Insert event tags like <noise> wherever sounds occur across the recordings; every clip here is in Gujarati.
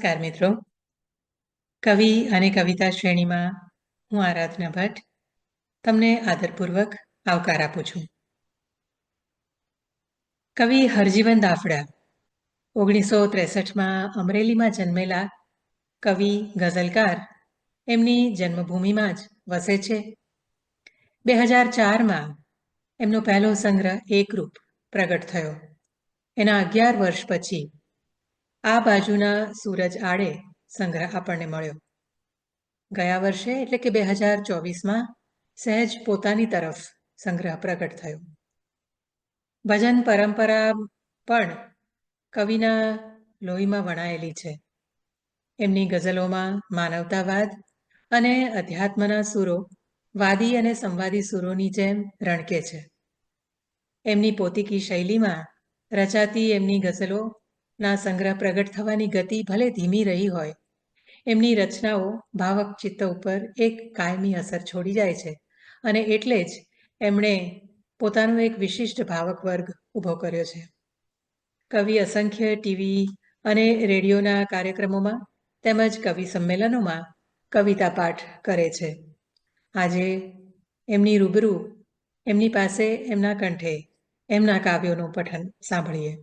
નમસ્કાર મિત્રો. કવિ અને કવિતા શ્રેણીમાં હું આરાધના ભટ્ટ તમને આદરપૂર્વક આવકાર આપું છું. કવિ હરજીવન દાફડા ઓગણીસો ત્રેસઠમાં અમરેલીમાં જન્મેલા કવિ ગઝલકાર એમની જન્મભૂમિમાં જ વસે છે. બે હજાર ચારમાં એમનો પહેલો સંગ્રહ એકરૂપ પ્રગટ થયો. એના અગિયાર વર્ષ પછી આ બાજુના સૂરજ આડે સંગ્રહ આપણને મળ્યો. ગયા વર્ષે, એટલે કે બે હજાર ચોવીસમાં, સહેજ પોતાની તરફ સંગ્રહ પ્રગટ થયો. ભજન પરંપરા પણ કવિના લોહીમાં વણાયેલી છે. એમની ગઝલોમાં માનવતાવાદ અને અધ્યાત્મના સુરો, વાદી અને સંવાદી સુરોની જેમ રણકે છે. એમની પોતીકી શૈલીમાં રચાતી એમની ગઝલો ના સંગ્રહ પ્રગટ થવાની ગતિ ભલે ધીમી રહી હોય. એમની રચનાઓ ભાવક ચિત્ત ઉપર એક કાયમી અસર છોડી જાય છે અને એટલે જ એમણે પોતાનો એક વિશિષ્ટ ભાવક વર્ગ ઊભો કર્યો છે. કવિ અસંખ્ય ટીવી અને રેડિયોના કાર્યક્રમોમાં તેમજ કવિ સંમેલનોમાં કવિતા પાઠ કરે છે. આજે એમની રૂબરૂ એમની પાસે એમના કંઠે એમના કાવ્યોનું પઠન સાંભળીએ.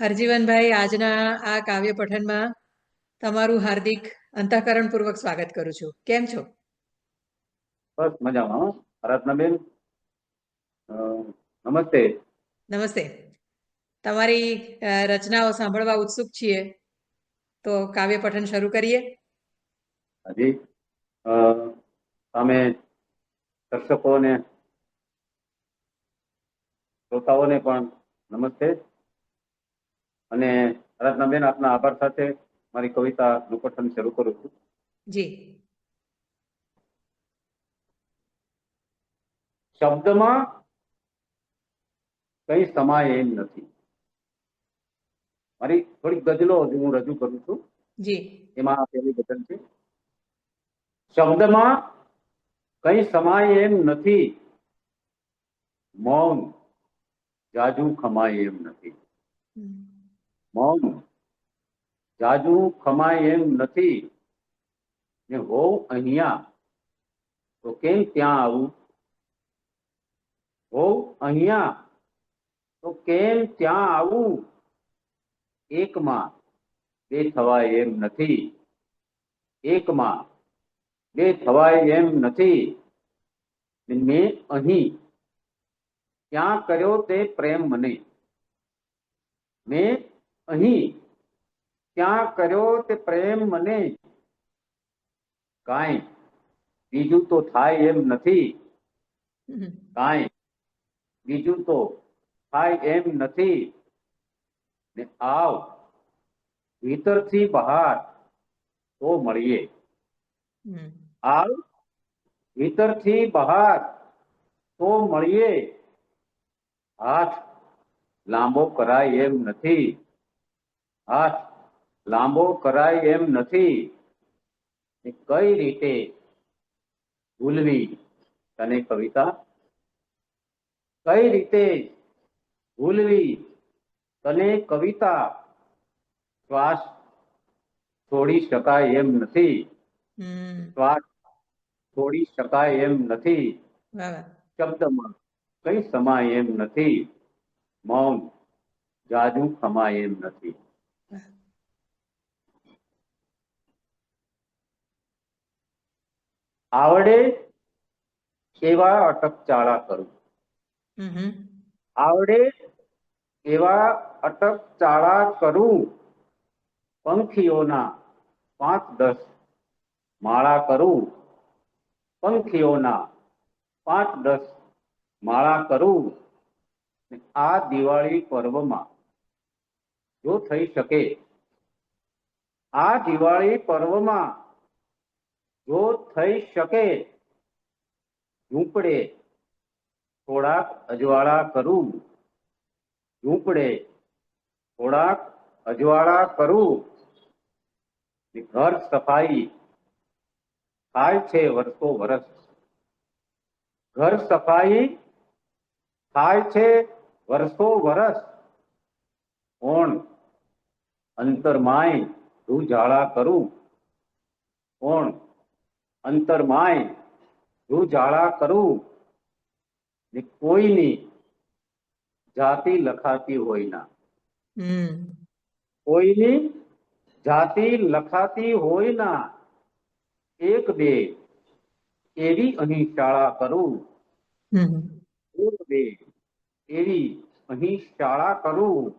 હરજીવનભાઈ આજના આ કાવ્ય પઠનમાં તમારું હાર્દિક અંતઃકરણપૂર્વક સ્વાગત કરું છું. કેમ છો? બસ મજામાં આરાધનાબેન અ, નમસ્તે. નમસ્તે. તમારી રચનાઓ સાંભળવા ઉત્સુક છીએ. તો કાવ્ય પઠન શરૂ કરીએ. હજી. તમે દર્શકોને શ્રોતાઓને પણ નમસ્તે. અને આરાધનાબેન આપના આભાર સાથે મારી કવિતાનું પઠન શરૂ કરું છું. જી. શબ્દમાં કઈ સમાય એમ નથી. મારી થોડીક ગઝલો હજુ હું રજૂ કરું છું. જી. એમાં પહેલી ગઝલ છે. શબ્દમાં કઈ સમાય એમ નથી. મૌન જાજુ ખમાય એમ નથી. મૌન જાજુ ખમાય એમ નથી. ને હોવ અહીંયા. તો કેમ ત્યાં આવું? હોવ અહીંયા. તો કેમ ત્યાં આવું? એકમાં બે થવાય એમ નથી. એકમાં બે થવાય એમ નથી. ને મેં અહીં ક્યાં કર્યો તે પ્રેમ મને? મેં અહીં ક્યાં કર્યો તે પ્રેમ મને? કાંઈ બીજું તો થાય એમ નથી. કાંઈ બીજું તો થાય એમ નથી. ને આવ ભીતરથી બહાર તો મળીએ. આવ ભીતરથી બહાર તો મળીએ. હાથ લાંબો કરાય એમ નથી. હાથ લાંબો કરાય એમ નથી. કઈ રીતે ભૂલવી તને કવિતા? કઈ રીતે ભૂલવી તને કવિતા? શ્વાસ છોડી શકાય એમ નથી. શ્વાસ છોડી શકાય એમ નથી. શબ્દમાં કઈ સમાય એમ નથી. મૌન જાજુ ખમાય એમ નથી. આવડે એવા અટકચાળા કરું. આવડે એવા અટકચાળા કરું પંખીઓના પાંચ દસ માળા કરું પંખીઓના પાંચ દસ માળા કરું આ દિવાળી પર્વમાં જો થઈ શકે. આ દિવાળી પર્વમાં જો થઈ શકે, ઝૂંપડે થોડાક અજવાળા કરું. ઝૂંપડે થોડાક અજવાળા કરું. ઘર સફાઈ થાય છે વર્ષો વર્ષ ઘર સફાઈ થાય છે વર્ષો વર્ષ ઓણ અંતરમાય ઝાડા કરું. કોણ? અંતરમાય ઝાડા કરું. ને કોઈની જાતિ લખાતી હોય ના. કોઈની જાતિ લખાતી હોય ના. એક બે એવી અહીં શાળા કરું એક બે એવી અહીં શાળા કરું.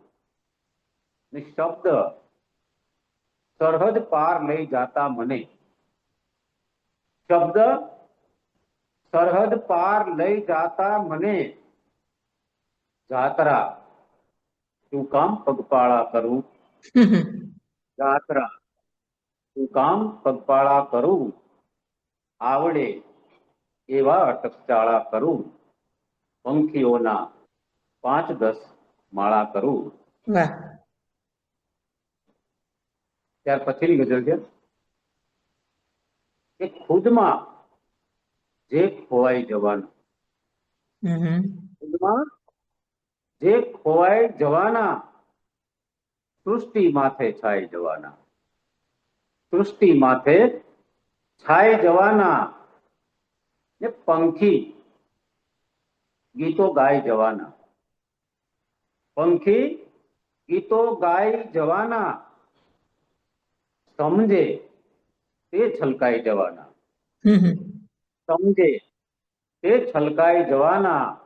શબ્દ સરહદ પાર લઈ જાતા મને. શબ્દ, સરહદ પાર લઈ જાતા મને. જાત્રા. તું કામ પગપાળા કરું? જાત્રા. તું કામ પગપાળા કરું? આવડે એવા અટકચાળા કરું? પંખીઓના પાંચ દસ માળા કરું? ત્યાર પછીની ગઝલ છે. કે ખુદમાં જે ખોવાઈ જવાનું. ખુદમાં જે ખોવાઈ જવાના સૃષ્ટિ માથે છાઈ જવાના. સૃષ્ટિ માથે છાઈ જવાના ને પંખી ગીતો ગાઈ જવાના. પંખી ગીતો ગાઈ જવાના સમજે તે છલકાઈ જવાના. સમજે તે છલકાઈ જવાના.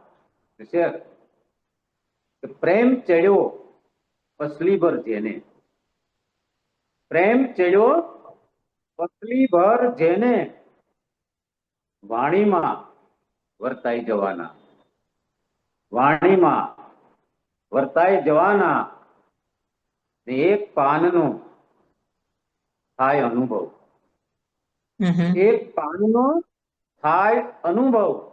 પ્રેમ ચડ્યો પસલી ભર જેને. પ્રેમ ચડ્યો પસલી ભર જેને. વાણીમાં વર્તાઈ જવાના. વાણીમાં વર્તાઈ જવાના. એક પાનનો થાય અનુભવ. એ પાનનો થાય અનુભવ.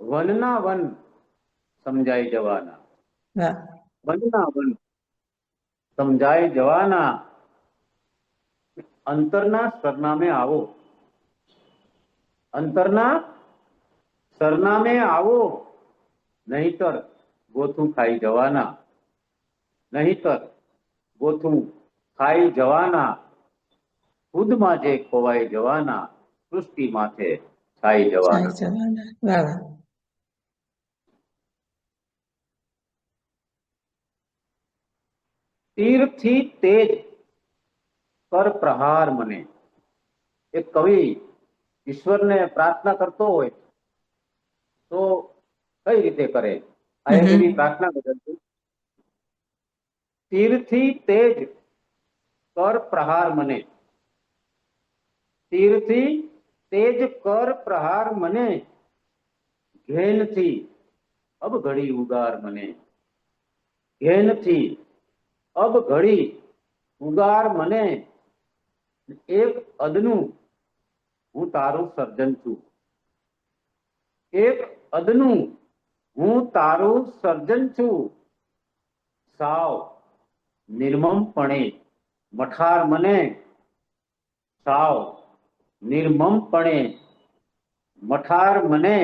વનના વન સમજાઈ જવાના. વનના વન સમજાઈ જવાના. અંતરના સરનામે આવો. અંતરના સરનામે આવો. નહીતર ગોથું ખાઈ જવાના. નહીતર ગોથું ખાઈ જવાના. ખુદમાં જે ખોવાઈ જવાના સૃષ્ટિ માથે છાઈ જવાના. તીરથી તેજ પર પ્રહાર મને. એક કવિ ઈશ્વરને પ્રાર્થના કરતો હોય તો કઈ રીતે કરે? આ એવી પ્રાર્થના કરે તીરથી તેજ કર પ્રહાર મને. તીરથી તેજ કર પ્રહાર મને ઘેનથી અબ ઘડી ઉગાર મને ઘેનથી અબ ઘડી ઉગાર મને એક અદનું હું તારું સર્જન છું એક અદનું હું તારું સર્જન છું સાવ નિર્મમપણે મઠાર મને સાવ નિર્મમપણે મઠાર મને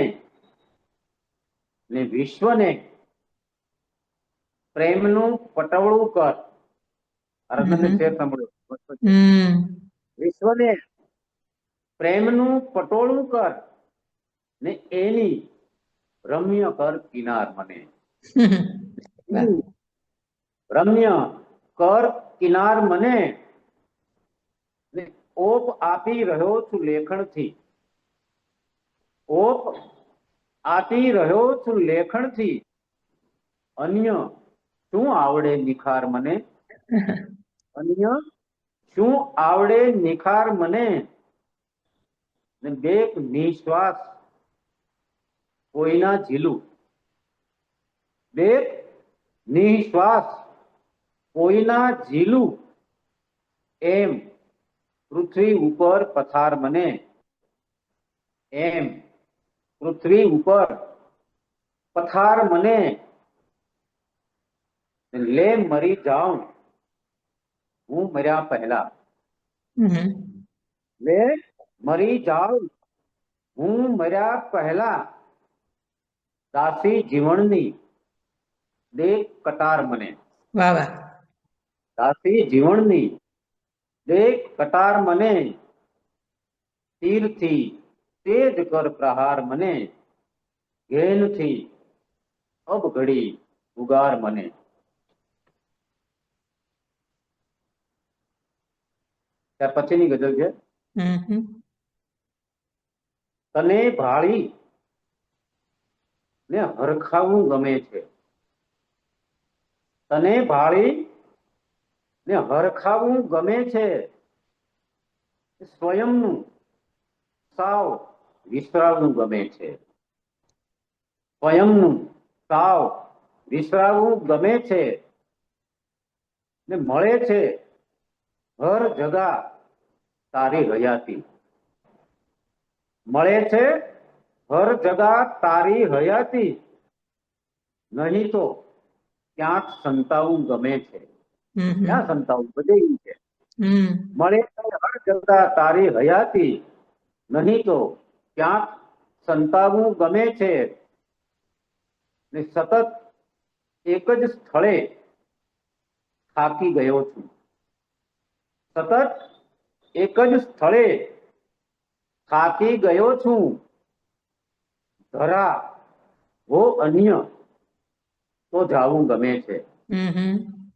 ને વિશ્વને પ્રેમનું પટવળું કર. અરવિંદ છે વિશ્વને પ્રેમનું પટોળું કર ને એની રમ્ય કર કિનાર મને. રમ્ય કર કિનાર મને ઓપ આપી રહ્યો છું લેખણથી. ઓપ આપી રહ્યો છું લેખણથી. અન્ય શું આવડે નિખાર મને? અન્ય શું આવડે નિખાર મને? બેક નિશ્વાસ કોઈના ઝીલું? બે નિશ્વાસ કોઈના ઝીલું? એમ પૃથ્વી ઉપર પથાર બને. એમ. પૃથ્વી ઉપર પથાર મને. લે મરી જાઉં. હું મર્યા પહેલા. લે મરી જાઉં. હું મર્યા પહેલા. દાસી જીવનની દે કટાર મને. દાસી જીવણની દેખ કટાર મને તીરથી તેજ કર પ્રહાર મને ઘેનથી અબ ઘડી ઉગાર મને. ત્યાર પછીની ગઝલ છે. તને ભાળી ને હરખાવું ગમે છે. તને ભાળી ને હરખાવું ગમે છે. સ્વયંનું સાવ વિસરાવવું ગમે છે. સ્વયંનું સાવ વિસરાવવું ગમે છે. ને મળે છે હર જગા તારી હયાતી. મળે છે હર જગા તારી હયાતી. નહીં તો ક્યાંક સંતાવું ગમે છે. ક્યાં સંતાવું? બધે છે. મળે હળ કરતા તારી હયાતી. નહીં તો ક્યાંક સંતાવું ગમે છે. ને સતત એક જ સ્થળે થાકી ગયો છું. સતત એક જ સ્થળે થાકી ગયો છું. ધરા હો અન્ય તો જાવું ગમે છે.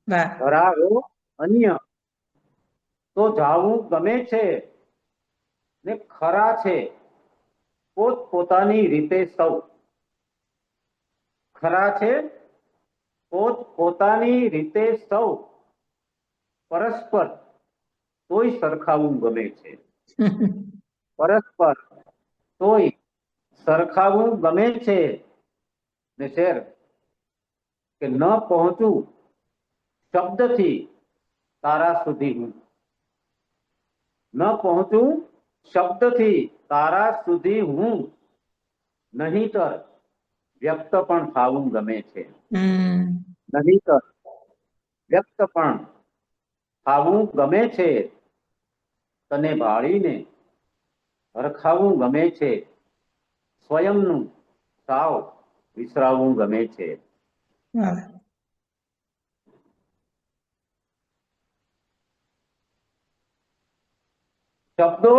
હમ હમ વાહ. ધરા હો અન્ય. તો જાવું ગમે છે ને ખરા છે, પોત પોતાની રીતે સૌ. ખરા છે, પોત પોતાની રીતે સૌ. પરસ્પર તોય સરખાવું ગમે છે. પરસ્પર તોય સરખાવું ગમે છે. ને શેર, કે ન પહોંચું શબ્દથી તારા સુધી હું. ન પહોંચું શબ્દથી તારા સુધી હું. નહીતર વ્યક્ત પણ થવું ગમે છે. નહીતર વ્યક્ત પણ થવું ગમે છે. તને ભાળીને હરખાવું ગમે છે. સ્વયંનું સાવ વિસરાવું ગમે છે. શબ્દો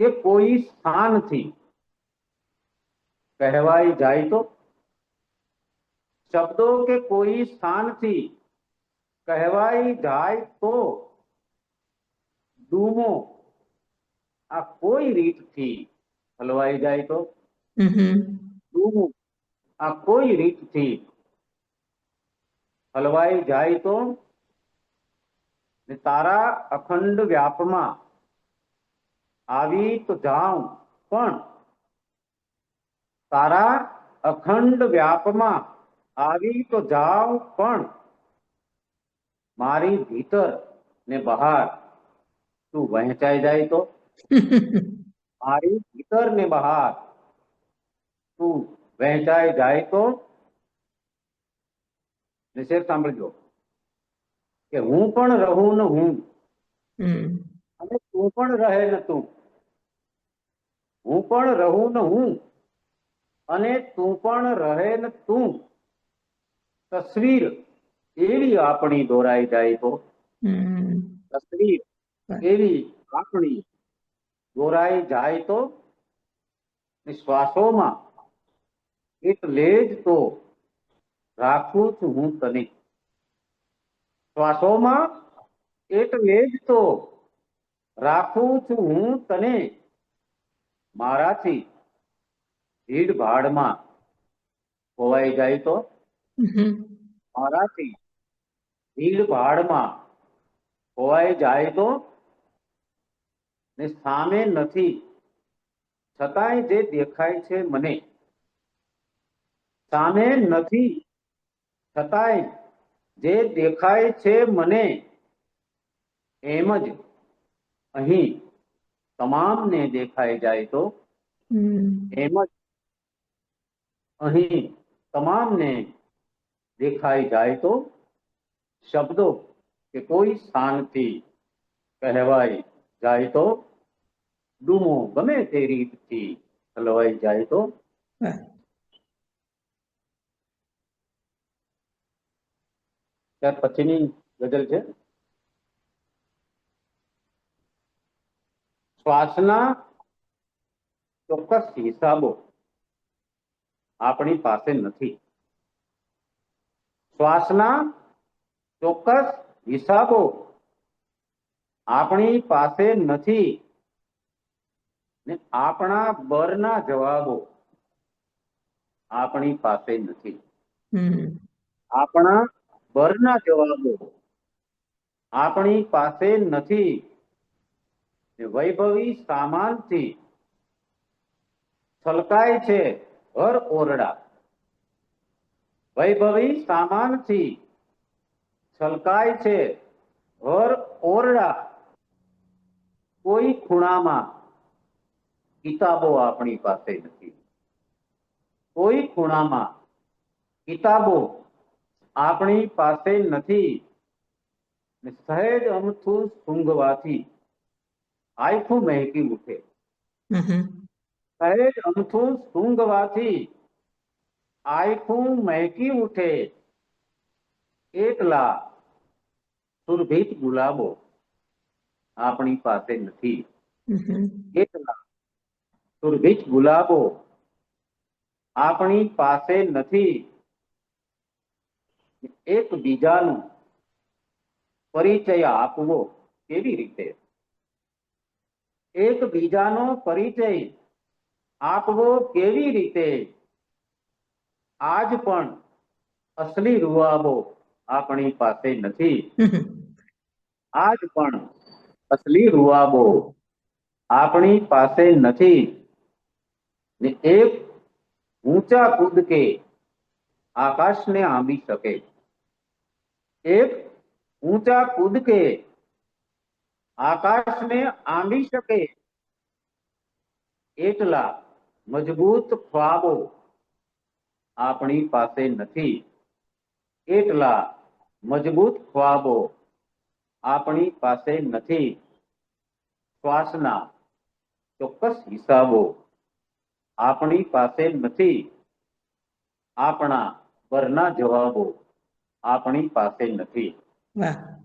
કે કોઈ સ્થાનથી કહેવાય જાય તો? શબ્દો કે કોઈ સ્થાનથી કહેવાય જાય તો? ડૂમો આ કોઈ રીતથી હલવાઈ જાય તો? હમ હમ ડૂમો આ કોઈ રીતથી હલવાઈ જાય તો? ને તારા અખંડ વ્યાપમાં આવી તો જાઉં પણ તારા અખંડ વ્યાપમાં આવી તો જાઉં પણ મારી ભીતર ને બહાર તું વહેંચાઈ જાય તો? <laughs> મારી ભીતર ને બહાર તું વહેંચાઈ જાય તો? ને શેર સાંભળજો. કે હું પણ રહું ને હું. અને તું પણ રહે ને તું. હું પણ રહું ને હું. અને તું પણ રહે ને તું. તસવીર એવી આપણી દોરાઈ જાય તો. તસવીર એવી આપણી દોરાઈ જાય તો શ્વાસોમાં એટલે જ તો રાખું છું હું તને. શ્વાસોમાં એટલે જ તો રાખું છું હું તને મારાથી. ભીડ ભાડમાં ખોવાઈ જાય તો? મારાથી ભીડ ભાડમાં ખોવાઈ જાય તો? ને સામે નથી. છતાંય જે દેખાય છે મને. સામે નથી. છતાંય જે દેખાય છે મને એમ જ અહીં તમામને દેખાઈ જાય તો? એમ જ અહીં તમામને દેખાઈ જાય તો? શબ્દો કે કોઈ સ્થાનથી કહેવાય જાય તો? ડૂમો ગમે તે રીતથી હલવાઈ જાય તો વાહ ત્યાર પછીની ગઝલ છે. શ્વાસના ચોક્કસ હિસાબો આપણી પાસે નથી. શ્વાસના ચોક્કસ હિસાબો આપણી પાસે નથી. ને આપણા બરના જવાબો આપણી પાસે નથી. આપણા બરના જવાબો આપણી પાસે નથી. વૈભવી વૈભવી સામાનથી છલકાય છે હર ઓરડા. વૈભવી સામાનથી છલકાય છે હર ઓરડા. કોઈ ખૂણામાં કિતાબો આપણી પાસે નથી. કોઈ ખૂણામાં કિતાબો આપણી પાસે નથી. ને સહેજ અમથું સૂંઘવાથી આયખું મહેકી ઉઠે. હમ સહેજ અમથું સૂંઘવાથી આયખું મહેકી ઉઠે. એટલા સુરભિત ગુલાબો આપણી પાસે નથી. હમ એટલા સુરભિત ગુલાબો આપણી પાસે નથી. એક બીજાનો પરિચય આપવો કેવી રીતે? એક બીજાનો પરિચય આપવો કેવી રીતે? આજ પણ અસલી રૂવાબો આપણી પાસે નથી. આજ પણ અસલી રૂવાબો આપણી પાસે નથી. ને એક ઊંચા કૂદકે આકાશને આંબી શકે. એક ઊંચા आकाश આકાશને आंबी શકે એટલા મજબૂત ખ્વાબો આપણી પાસે નથી એટલા મજબૂત ખ્વાબો આપણી પાસે નથી શ્વાસના ચોક્કસ હિસાબો આપણી પાસે નથી આપણા બરના જવાબો આપણી પાસે નથી. વાહ.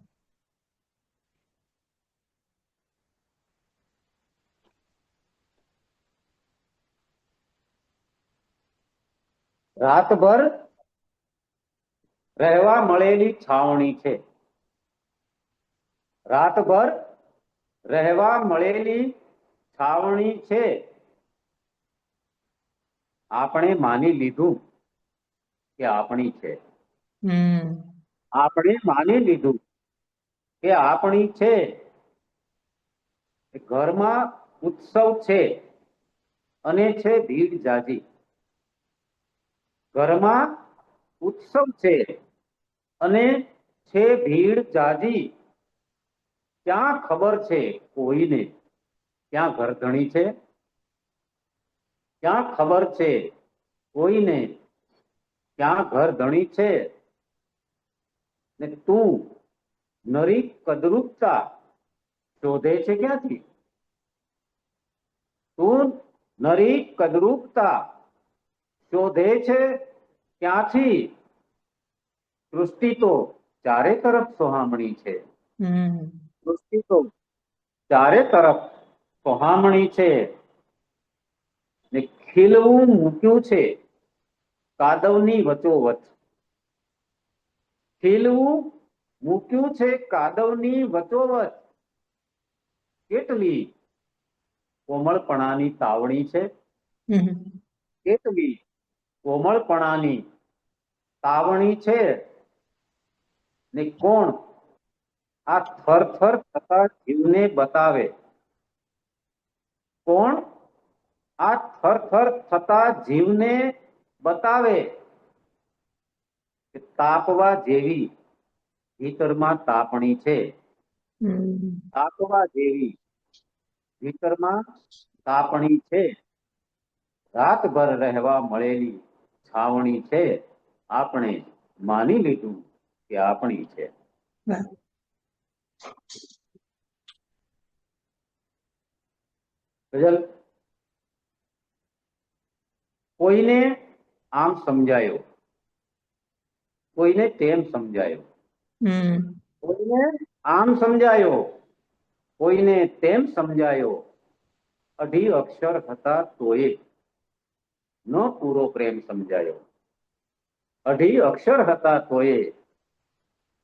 રાતભર રહેવા મળેલી છાવણી છે. રાતભર રહેવા મળેલી છાવણી છે. આપણે માની લીધું કે આપણી છે. આપણે માની લીધું કે આપણી છે ઘરમાં ઉત્સવ છે અને છે ભીડ જાજી. ઘરમાં ઉત્સવ છે અને છે ભીડ જાજી. ક્યાં ખબર છે કોઈને? ક્યાં ઘરધણી છે? ક્યાં ખબર છે કોઈને? ક્યાં ઘર ધણી છે? ને તું નરી કદરૂપતા શોધે છે ક્યાંથી? તું નરી કદરૂપતા શોધે છે ક્યાંથી? સૃષ્ટિ તો ચારે તરફ સોહામણી છે. સૃષ્ટિ તો ચારે તરફ સોહામણી છે. ને ખીલવું મૂક્યું છે. કાદવની વચોવચ. ખીલવું મૂક્યું છે કાદવની વચોવચ. કેટલી? કોમળપણાની તાવણી છે. કેટલી? કોમળપણાની તાવણી છે. ને કોણ? આ થરથર થતા જીવને બતાવે. કોણ? આ થરથર થતા જીવને બતાવે. તાપવા જેવી ભીતરમાં તાપણી છે. તાપવા જેવી ભીતરમાં તાપણી છે. રાતભર રહેવા મળેલી છાવણી છે. આપણે માની લીધું કે આપણી છે. ગઝલ. કોઈને આમ સમજાયો? કોઈને તેમ સમજાયો. કોઈને આમ સમજાયો. કોઈને તેમ સમજાયો. અઢી અક્ષર હતા તોય ન પૂરો પ્રેમ સમજાયો. અઢી અક્ષર હતા તોય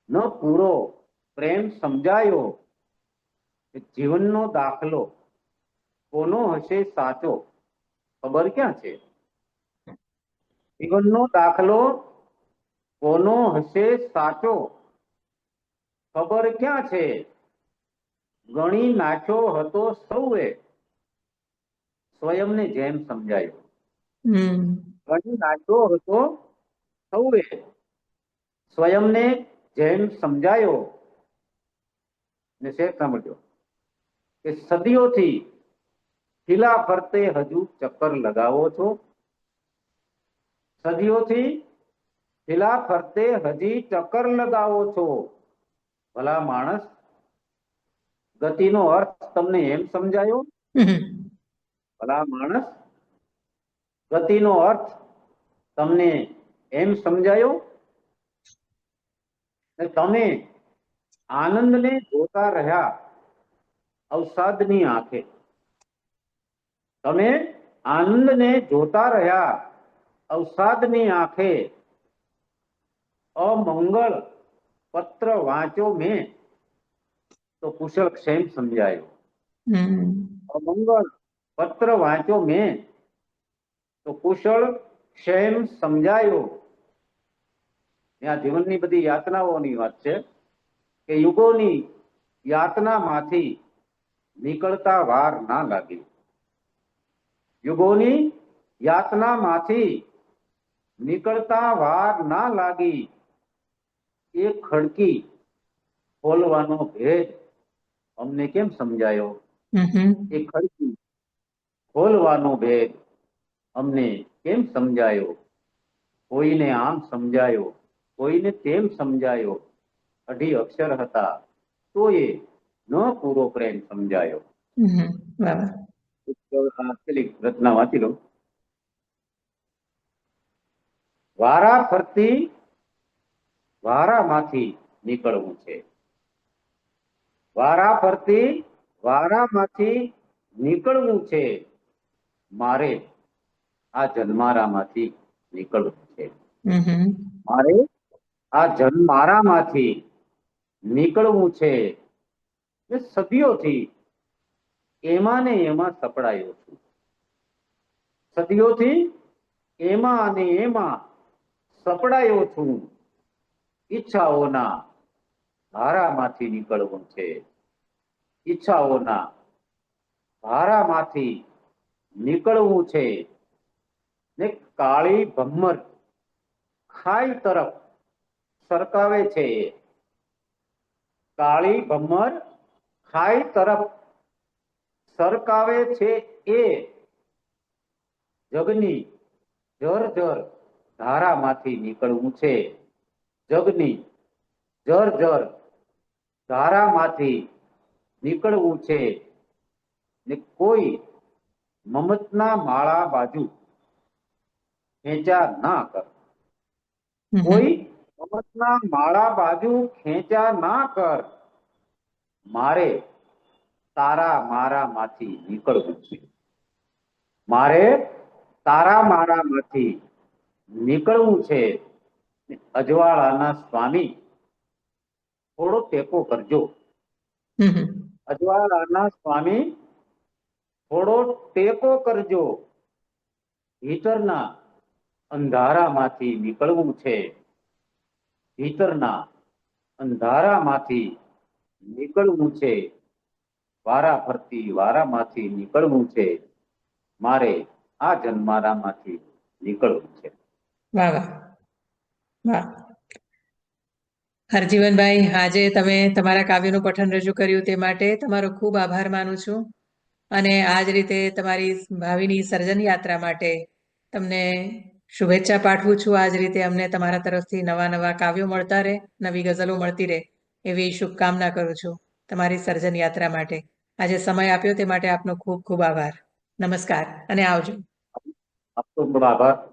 ન પૂરો પ્રેમ સમજાયો. જીવનનો દાખલો કોનો હશે સાચો? ખબર ક્યાં છે? જીવનનો દાખલો કોનો હશે સાચો? ખબર ક્યાં છે? ગણી નાખ્યો હતો સૌએ. સ્વયંને જેમ સમજાયો. ગણી નાખ્યો હતો સૌએ. સ્વયંને જેમ સમજાયો. ને શેખ સાંભળજો. કે સદીઓથી ખીલા ફરતે હજુ ચક્કર લગાવો છો. સદીઓથી ખીલા ફરતે હજી ચક્કર લગાવો છો. ભલા માણસ ગતિનો અર્થ તમને એમ સમજાયો? ભલા માણસ ગતિનો અર્થ તમને એમ સમજાયો? ને તમે આનંદને જોતા રહ્યા અવસાદની આંખે. તમે આનંદને જોતા રહ્યા અવસાદની આંખે અમંગળ પત્ર વાંચો મેં તો કુશળ ક્ષેમ સમજાયો. અમંગળ પત્ર વાંચો મેં તો કુશળ ક્ષેમ સમજાયો. ત્યાં જીવનની બધી યાતનાઓની વાત છે કે યુગોની યાતનામાંથી નીકળતા વાર ના લાગી. યુગોની યાતનામાંથી નીકળતા વાર ના લાગી. એ ખડકી ખોલવાનો ભેદ અમને કેમ સમજાયો? એ ખડકી ખોલવાનો ભેદ અમને કેમ સમજાયો? કોઈને આમ સમજાયો? કોઈને તેમ સમજાયો? અઢી અક્ષર હતા તોય ન પૂરો પ્રેમ સમજાયો. રચના વાંચી લો. વારા ફરતી વારામાંથી નીકળવું છે. વારા ફરતી વારામાંથી નીકળવું છે. મારે આ જન્મારામાંથી નીકળવું છે. મારે આ જન્મારામાંથી નીકળવું છે. સદીઓથી એમાં ને એમાં સપડાયો છું. સદીઓથી એમાં અને એમાં સપડાયો છું. ઈચ્છાઓના ધારામાંથી નીકળવું છે. ઈચ્છાઓના ભારામાંથી નીકળવું છે. ને કાળી ભમ્મર ખાઈ તરફ સરકાવે છે. કાળી ભમ્મર ખાઈ તરફ સરકાવે છે એ જગની જર જર ધારામાંથી નીકળવું છે. જગની જર જર ધારામાંથી નીકળવું છે ને કોઈ મમતના માળા બાજુ ખેંચા ના કર. કોઈ મમતના માળા બાજુ ખેંચા ના કર. મારે તારા મારા માંથી નીકળવું છે. મારે તારા મારા માંથી નીકળવું છે. અજવાળાના સ્વામી થોડો ટેકો કરજો. અજવાળાના સ્વામી થોડો ટેકો કરજો. ભીતરના અંધારામાંથી નીકળવું છે. ભીતરના અંધારામાંથી નીકળવું છે. વારા ફરતી વારામાંથી નીકળવું છે. મારે આ જન્મારામાંથી નીકળવું છે. વાહ. હરજીવનભાઈ, આજે તમે તમારા કાવ્યનું પઠન રજૂ કર્યું તે માટે તમારો ખૂબ આભાર માનું છું. અને આ જ રીતે તમારી ભાવિની સર્જન યાત્રા માટે તમને શુભેચ્છા પાઠવું છું. આ જ રીતે અમને તમારા તરફથી નવા નવા કાવ્યો મળતા રહે, નવી ગઝલો મળતી રહે, એવી શુભકામના કરું છું તમારી સર્જન યાત્રા માટે. આજે સમય આપ્યો તે માટે આપનો ખૂબ ખૂબ આભાર. નમસ્કાર અને આવજો. આપનો ખૂબ આભાર.